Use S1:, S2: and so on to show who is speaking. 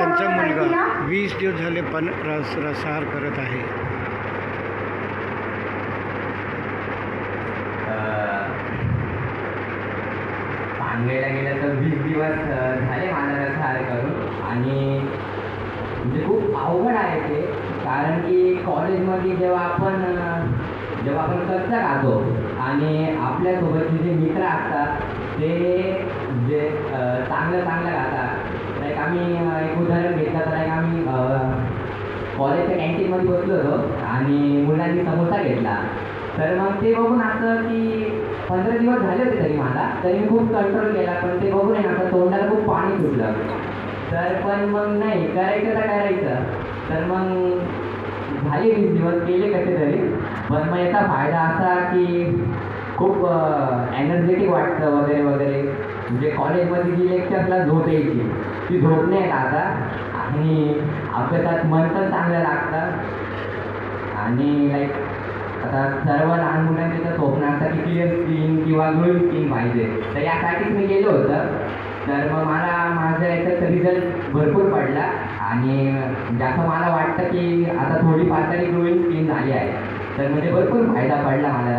S1: त्यांचा मुलगा वीस दिवस झाले पण रस रसाहार करत आहे.
S2: सांगायला गेलं तर वीस दिवस झाले माझा रसाहार करून. आणि म्हणजे खूप अवघड आहे ते. कारण की कॉलेजमध्ये जेव्हा आपण जेव्हा आपण कच्चा राहतो आणि आपल्यासोबतचे जे मित्र असतात ते जे चांगलं चांगलं आम्ही एक उदाहरण घेतलं. तर एक आम्ही कॉलेजच्या कॅन्टीनमध्ये बसलो होतो आणि मुलांनी समोसा घेतला. तर मग ते बघून असं की पंधरा दिवस झाले होते तरी मला तरी मी खूप कंट्रोल केला. पण ते बघून आहे ना तोंडाला खूप पाणी सुटलं. तर पण मग नाही करायचं तर करायचं. तर मग झाले वीस दिवस केले कसे तरी. पण मग याचा फायदा असा की खूप एनर्जेटिक वाटतं वगैरे वगैरे. म्हणजे कॉलेजमध्ये जी लेक्चरला झोप यायची ती झोप नाही का आता आणि अभ्यासात मन पण चांगलं लागतं. आणि लाईक आता सर्व लहान मुलांचे तर स्वप्न क्लिअर स्किन किंवा ग्लोईंग स्किन पाहिजे. तर यासाठीच मी गेलो होतं. तर मग मला माझा याच्यात रिझल्ट भरपूर पडला. आणि जास्त मला वाटतं की आता थोडी पातळी ग्लोईंग स्किन झाली आहे. तर म्हणजे भरपूर फायदा पडला मला.